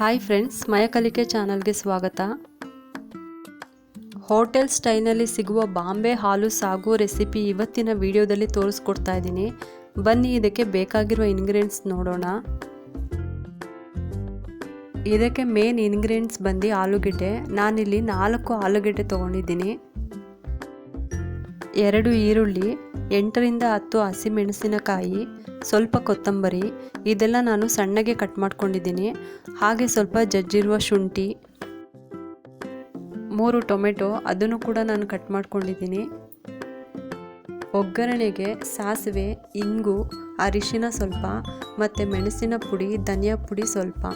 Hi friends ಮಯಕಲಿಕೆ ಚಾನಲ್ಗೆ ಸ್ವಾಗತ. Hotel ಸ್ಟೈಲ್ನಲ್ಲಿ ಸಿಗುವ ಬಾಂಬೆ ಹಾಲು ಸಾಗು ರೆಸಿಪಿ ಇವತ್ತಿನ ವಿಡಿಯೋದಲ್ಲಿ ತೋರಿಸ್ಕೊಡ್ತಾ ಇದ್ದೀನಿ. ಬನ್ನಿ, ಇದಕ್ಕೆ ಬೇಕಾಗಿರುವ ಇಂಗ್ರೀಡಿಯೆಂಟ್ಸ್ ನೋಡೋಣ. ಇದಕ್ಕೆ ಮೇನ್ ಇಂಗ್ರೀಡಿಯೆಂಟ್ಸ್ ಬಂದು ಆಲೂಗೆಡ್ಡೆ. ನಾನಿಲ್ಲಿ ನಾಲ್ಕು ಆಲೂಗೆಡ್ಡೆ ತೊಗೊಂಡಿದ್ದೀನಿ. ಎರಡು ಈರುಳ್ಳಿ, ಎಂಟರಿಂದ ಹತ್ತು ಹಸಿಮೆಣಸಿನಕಾಯಿ ಸ್ವಲ್ಪ ಕೊತ್ತಂಬರಿ, ಇದೆಲ್ಲ ನಾನು ಸಣ್ಣಗೆ ಕಟ್ ಮಾಡ್ಕೊಂಡಿದ್ದೀನಿ. ಹಾಗೆ ಸ್ವಲ್ಪ ಜಜ್ಜಿರುವ ಶುಂಠಿ, ಮೂರು ಟೊಮೆಟೊ, ಅದನ್ನು ಕೂಡ ನಾನು ಕಟ್ ಮಾಡ್ಕೊಂಡಿದ್ದೀನಿ. ಒಗ್ಗರಣೆಗೆ ಸಾಸಿವೆ, ಇಂಗು, ಅರಿಶಿನ ಸ್ವಲ್ಪ ಮತ್ತು ಮೆಣಸಿನ ಪುಡಿ, ಧನಿಯಾ ಪುಡಿ ಸ್ವಲ್ಪ.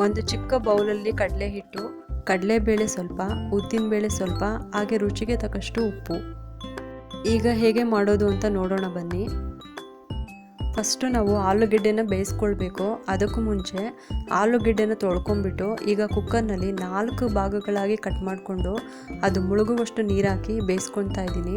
ಒಂದು ಚಿಕ್ಕ ಬೌಲಲ್ಲಿ ಕಡಲೆ ಹಿಟ್ಟು ಕಡಲೆಬೇಳೆ ಸ್ವಲ್ಪ, ಉದ್ದಿನಬೇಳೆ ಸ್ವಲ್ಪ, ಹಾಗೆ ರುಚಿಗೆ ತಕ್ಕಷ್ಟು ಉಪ್ಪು. ಈಗ ಹೇಗೆ ಮಾಡೋದು ಅಂತ ನೋಡೋಣ ಬನ್ನಿ. ಫಸ್ಟು ನಾವು ಆಲೂಗೆಡ್ಡೆನ ಬೇಯಿಸ್ಕೊಳ್ಬೇಕು. ಅದಕ್ಕೂ ಮುಂಚೆ ಆಲೂಗೆಡ್ಡೆನ ತೊಳ್ಕೊಂಬಿಟ್ಟು ಈಗ ಕುಕ್ಕರ್ನಲ್ಲಿ ನಾಲ್ಕು ಭಾಗಗಳಾಗಿ ಕಟ್ ಮಾಡಿಕೊಂಡು ಅದು ಮುಳುಗುವಷ್ಟು ನೀರಾಕಿ ಬೇಯಿಸ್ಕೊತಾ ಇದ್ದೀನಿ.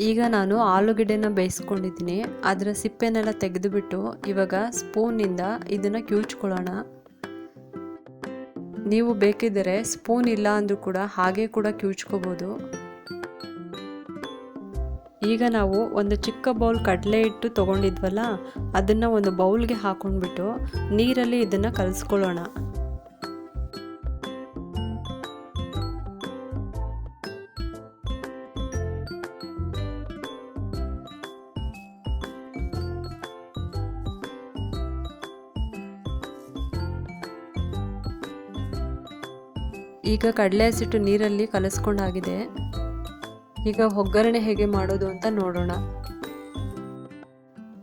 ಈಗ ನಾನು ಆಲೂಗೆಡ್ಡೆನ ಬೇಯಿಸ್ಕೊಂಡಿದ್ದೀನಿ. ಅದರ ಸಿಪ್ಪೆನೆಲ್ಲ ತೆಗೆದುಬಿಟ್ಟು ಇವಾಗ ಸ್ಪೂನಿಂದ ಇದನ್ನು ಕ್ಯೂಚ್ಕೊಳ್ಳೋಣ. ನೀವು ಬೇಕಿದ್ದರೆ ಸ್ಪೂನ್ ಇಲ್ಲ ಅಂದರೂ ಕೂಡ ಹಾಗೆ ಕೂಡ ಕ್ಯೂಚ್ಕೋಬೋದು. ಈಗ ನಾವು ಒಂದು ಚಿಕ್ಕ ಬೌಲ್ ಕಡಲೆ ಹಿಟ್ಟು ತೊಗೊಂಡಿದ್ವಲ್ಲ, ಅದನ್ನು ಒಂದು ಬೌಲ್ಗೆ ಹಾಕೊಂಡ್ಬಿಟ್ಟು ನೀರಲ್ಲಿ ಇದನ್ನು ಕಲಿಸ್ಕೊಳ್ಳೋಣ. ಈಗ ಕಡಲೆ ಹಸಿಟ್ಟು ನೀರಲ್ಲಿ ಕಲಸ್ಕೊಂಡಾಗಿದೆ. ಈಗ ಒಗ್ಗರಣೆ ಹೇಗೆ ಮಾಡೋದು ಅಂತ ನೋಡೋಣ.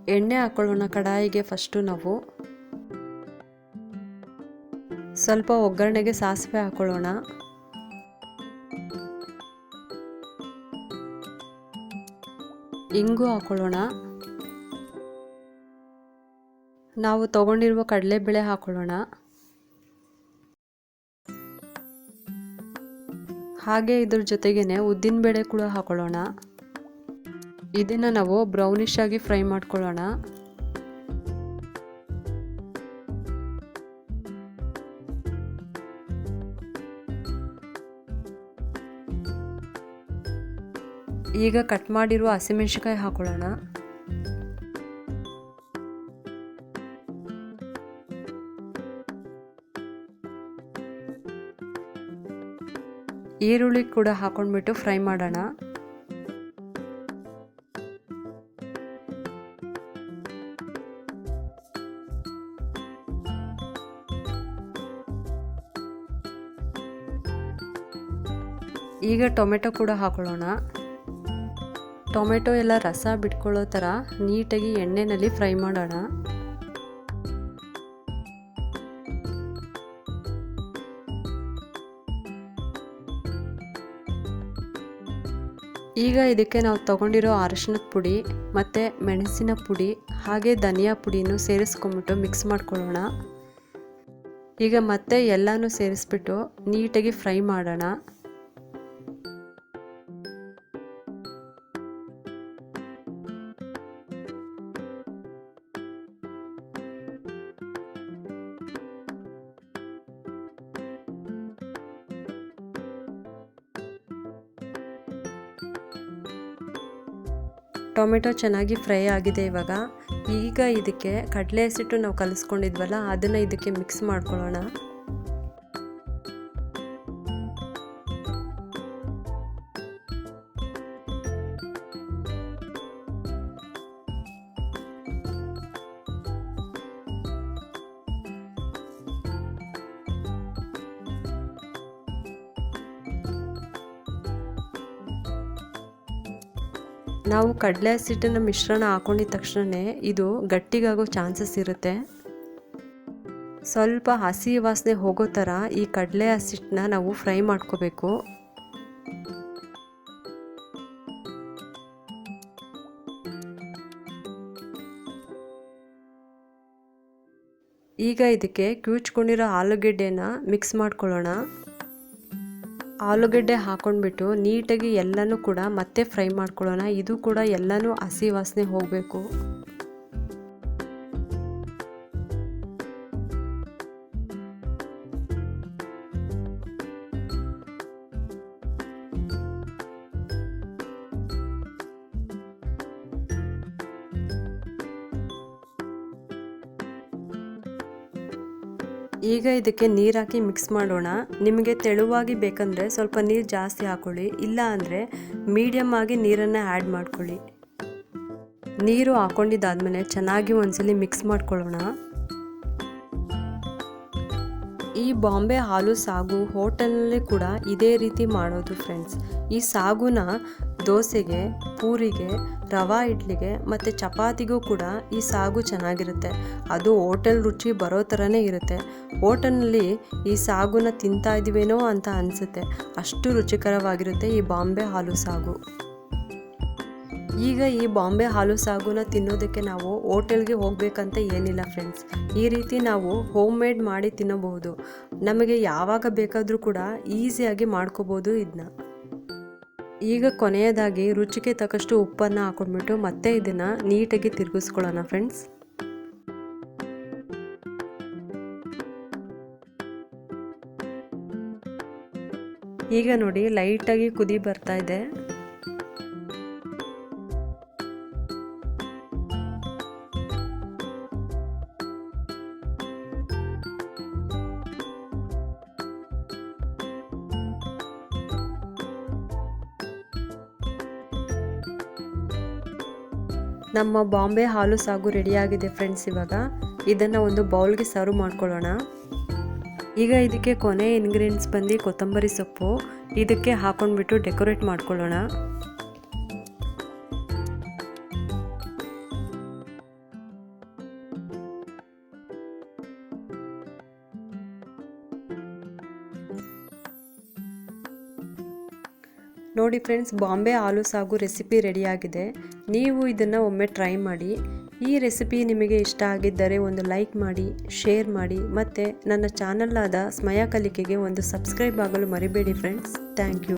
ಎಣ್ಣೆ ಹಾಕೊಳ್ಳೋಣ ಕಡಾಯಿಗೆ ಫಸ್ಟು ನಾವು. ಸ್ವಲ್ಪ ಒಗ್ಗರಣೆಗೆ ಸಾಸಿವೆ ಹಾಕೊಳ್ಳೋಣ. ಇಂಗು ಹಾಕೊಳ್ಳೋಣ. ನಾವು ತಗೊಂಡಿರುವ ಕಡಲೆಬೇಳೆ ಹಾಕೊಳ್ಳೋಣ. ಹಾಗೆ ಇದ್ರ ಜೊತೆಗೇನೆ ಉದ್ದಿನಬೇಳೆ ಕೂಡ ಹಾಕೊಳ್ಳೋಣ. ಇದನ್ನು ನಾವು ಬ್ರೌನಿಶ್ ಆಗಿ ಫ್ರೈ ಮಾಡ್ಕೊಳ್ಳೋಣ. ಈಗ ಕಟ್ ಮಾಡಿರುವ ಹಸಿಮೆಣಸಿಕಾಯಿ ಹಾಕೊಳ್ಳೋಣ. ಈರುಳ್ಳಿ ಕೂಡ ಹಾಕೊಂಡ್ಬಿಟ್ಟು ಫ್ರೈ ಮಾಡೋಣ. ಈಗ ಟೊಮೆಟೊ ಕೂಡ ಹಾಕೊಳ್ಳೋಣ. ಟೊಮೆಟೊ ಎಲ್ಲ ರಸ ಬಿಟ್ಕೊಳ್ಳೋ ಥರ ನೀಟಾಗಿ ಎಣ್ಣೆಯಲ್ಲಿ ಫ್ರೈ ಮಾಡೋಣ. ಈಗ ಇದಕ್ಕೆ ನಾವು ತಗೊಂಡಿರೋ ಅರಶಿನದ ಪುಡಿ ಮತ್ತು ಮೆಣಸಿನ ಪುಡಿ ಹಾಗೆ ಧನಿಯಾ ಪುಡಿನೂ ಸೇರಿಸ್ಕೊಂಬಿಟ್ಟು ಮಿಕ್ಸ್ ಮಾಡ್ಕೊಳ್ಳೋಣ. ಈಗ ಮತ್ತೆ ಎಲ್ಲನೂ ಸೇರಿಸ್ಬಿಟ್ಟು ನೀಟಾಗಿ ಫ್ರೈ ಮಾಡೋಣ. ಟೊಮೆಟೊ ಚೆನ್ನಾಗಿ ಫ್ರೈ ಆಗಿದೆ ಇವಾಗ. ಈಗ ಇದಕ್ಕೆ ಕಡಲೆ ಹಸಿಟ್ಟು ನಾವು ಕಲಿಸ್ಕೊಂಡಿದ್ವಲ್ಲ, ಅದನ್ನು ಇದಕ್ಕೆ ಮಿಕ್ಸ್ ಮಾಡ್ಕೊಳ್ಳೋಣ. ನಾವು ಕಡಲೆ ಹಸಿಟ್ಟಿನ ಮಿಶ್ರಣ ಹಾಕೊಂಡಿದ ತಕ್ಷಣವೇ ಇದು ಗಟ್ಟಿಗಾಗೋ ಚಾನ್ಸಸ್ ಇರುತ್ತೆ. ಸ್ವಲ್ಪ ಹಸಿ ವಾಸನೆ ಹೋಗೋ ಥರ ಈ ಕಡಲೆ ಹಸಿಟ್ಟನ್ನ ನಾವು ಫ್ರೈ ಮಾಡ್ಕೋಬೇಕು. ಈಗ ಇದಕ್ಕೆ ಕ್ಯೂಚ್ಕೊಂಡಿರೋ ಆಲೂಗೆಡ್ಡೆನ ಮಿಕ್ಸ್ ಮಾಡ್ಕೊಳ್ಳೋಣ. ಆಲೂಗಡ್ಡೆ ಹಾಕೊಂಡ್ಬಿಟ್ಟು ನೀಟಾಗಿ ಎಲ್ಲನೂ ಕೂಡ ಮತ್ತೆ ಫ್ರೈ ಮಾಡ್ಕೊಳ್ಳೋಣ. ಇದು ಕೂಡ ಎಲ್ಲನೂ ಹಸಿ ವಾಸನೆ ಹೋಗಬೇಕು. ಈಗ ಇದಕ್ಕೆ ನೀರು ಹಾಕಿ ಮಿಕ್ಸ್ ಮಾಡೋಣ. ನಿಮಗೆ ತೆಳುವಾಗಿ ಬೇಕಂದರೆ ಸ್ವಲ್ಪ ನೀರು ಜಾಸ್ತಿ ಹಾಕೊಳ್ಳಿ. ಇಲ್ಲ ಅಂದರೆ ಮೀಡಿಯಮ್ ಆಗಿ ನೀರನ್ನು ಆ್ಯಡ್ ಮಾಡ್ಕೊಳ್ಳಿ. ನೀರು ಹಾಕೊಂಡಿದ್ದಾದ್ಮೇಲೆ ಚೆನ್ನಾಗಿ ಒಂದ್ಸಲಿ ಮಿಕ್ಸ್ ಮಾಡ್ಕೊಳ್ಳೋಣ. ಈ ಬಾಂಬೆ ಹಾಲು ಸಾಗು ಹೋಟೆಲಲ್ಲಿ ಕೂಡ ಇದೇ ರೀತಿ ಮಾಡೋದು ಫ್ರೆಂಡ್ಸ್ ಈ ಸಾಗುನ ದೋಸೆಗೆ, ಪೂರಿಗೆ, ರವಾ ಇಡ್ಲಿಗೆ ಮತ್ತು ಚಪಾತಿಗೂ ಕೂಡ ಈ ಸಾಗು ಚೆನ್ನಾಗಿರುತ್ತೆ. ಅದು ಹೋಟೆಲ್ ರುಚಿ ಬರೋ ಥರನೇ ಇರುತ್ತೆ. ಹೋಟೆಲ್ನಲ್ಲಿ ಈ ಸಾಗುನ ತಿಂತಾ ಇದ್ದೀವೇನೋ ಅಂತ ಅನಿಸುತ್ತೆ. ಅಷ್ಟು ರುಚಿಕರವಾಗಿರುತ್ತೆ ಈ ಬಾಂಬೆ ಹಾಲು ಸಾಗು. ಈಗ ಈ ಬಾಂಬೆ ಹಾಲು ಸಾಗುನ ತಿನ್ನೋದಕ್ಕೆ ನಾವು ಹೋಟೆಲ್ಗೆ ಹೋಗಬೇಕಂತ ಏನಿಲ್ಲ ಫ್ರೆಂಡ್ಸ್ ಈ ರೀತಿ ನಾವು ಹೋಮ್ ಮೇಡ್ ಮಾಡಿ ತಿನ್ನಬಹುದು. ನಮಗೆ ಯಾವಾಗ ಬೇಕಾದರೂ ಕೂಡ ಈಸಿಯಾಗಿ ಮಾಡ್ಕೋಬೋದು ಇದನ್ನ ಈಗ ಕೊನೆಯದಾಗಿ ರುಚಿಗೆ ತಕ್ಕಷ್ಟು ಉಪ್ಪನ್ನು ಹಾಕೊಂಡ್ಬಿಟ್ಟು ಮತ್ತೆ ಇದನ್ನು ನೀಟಾಗಿ ತಿರುಗಿಸ್ಕೊಳ್ಳೋಣ ಫ್ರೆಂಡ್ಸ್ ಈಗ ನೋಡಿ ಲೈಟಾಗಿ ಕುದಿ ಬರ್ತಾ ಇದೆ. ನಮ್ಮ ಬಾಂಬೆ ಹಾಲು ಸಾಗು ರೆಡಿಯಾಗಿದೆ ಫ್ರೆಂಡ್ಸ್ ಇವಾಗ. ಇದನ್ನು ಒಂದು ಬೌಲ್ಗೆ ಸರ್ವ್ ಮಾಡ್ಕೊಳ್ಳೋಣ. ಈಗ ಇದಕ್ಕೆ ಕೊನೆ ಇಂಗ್ರೀಡಿಯೆಂಟ್ಸ್ ಬಂದು ಕೊತ್ತಂಬರಿ ಸೊಪ್ಪು. ಇದಕ್ಕೆ ಹಾಕೊಂಡ್ಬಿಟ್ಟು ಡೆಕೋರೇಟ್ ಮಾಡ್ಕೊಳ್ಳೋಣ. ನೋಡಿ ಫ್ರೆಂಡ್ಸ್ ಬಾಂಬೆ ಆಲೂ ಸಾಗು ರೆಸಿಪಿ ರೆಡಿಯಾಗಿದೆ. ನೀವು ಇದನ್ನು ಒಮ್ಮೆ ಟ್ರೈ ಮಾಡಿ. ಈ ರೆಸಿಪಿ ನಿಮಗೆ ಇಷ್ಟ ಆಗಿದ್ದರೆ ಒಂದು ಲೈಕ್ ಮಾಡಿ ಶೇರ್ ಮಾಡಿ ಮತ್ತು ನನ್ನ ಚಾನಲ್ ಆದ ಸ್ಮಯ ಕಲಿಕೆಗೆ ಒಂದು ಸಬ್ಸ್ಕ್ರೈಬ್ ಆಗಲು ಮರಿಬೇಡಿ ಫ್ರೆಂಡ್ಸ್ ಥ್ಯಾಂಕ್ ಯು